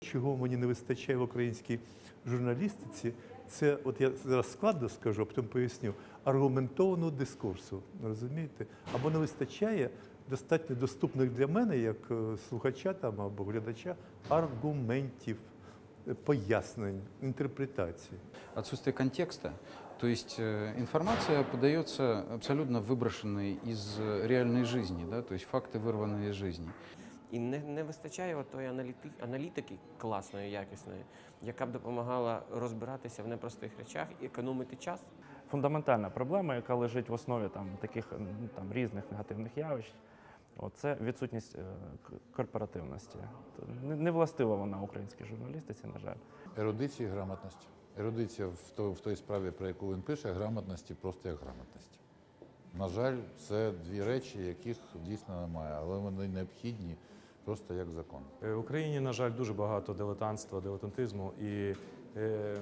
Чого мені не вистачає в українській журналістиці, це, от я зараз складно скажу, а потім поясню, аргументованого дискурсу. Розумієте? Або не вистачає достатньо доступних для мене, як е, слухача там або глядача, аргументів, е, пояснень, інтерпретацій. Отсутствие контекста. То есть э, информация подается абсолютно выброшенной из э, реальной жизни, да, то есть факты вырванные из жизни. І не, не вистачає от тої аналіти, аналітики класної, якісної, яка б допомагала розбиратися в непростих речах і економити час. фундаментальна проблема, яка лежить в основі там, таких там, різних негативних явищ. Це відсутність е, корпоративності. Не, не властива вона українській журналістиці, на жаль. Ерудиції і грамотності. Ерудиція в, то, в той справі, про яку він пише, грамотності просто як грамотності. На жаль, це дві речі, яких дійсно немає, але вони необхідні просто як закон. Е, В Україні, на жаль, дуже багато дилетантства, дилетантизму, і е,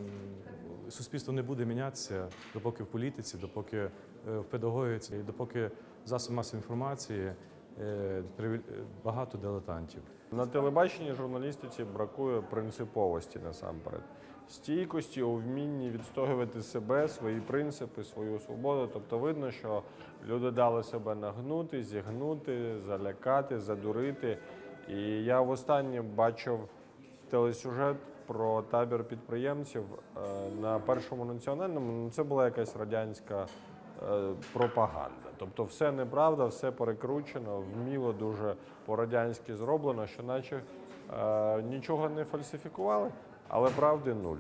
суспільство не буде мінятися, допоки в політиці, допоки е, в педагогіці, і допоки засоб масової інформації е, е, багато дилетантів. На телебаченні журналістиці бракує принциповості насамперед. Стійкості у вмінні відстоювати себе, свої принципи, свою свободу. Тобто видно, що люди дали себе нагнути, зігнути, залякати, задурити. І я востаннє бачив телесюжет про табір підприємців е, на першому національному. Ну, це була якась радянська е, пропаганда. Тобто все неправда, все перекручено, вміло дуже по-радянськи зроблено, що наче нічого не фальсифікували, але правди нуль.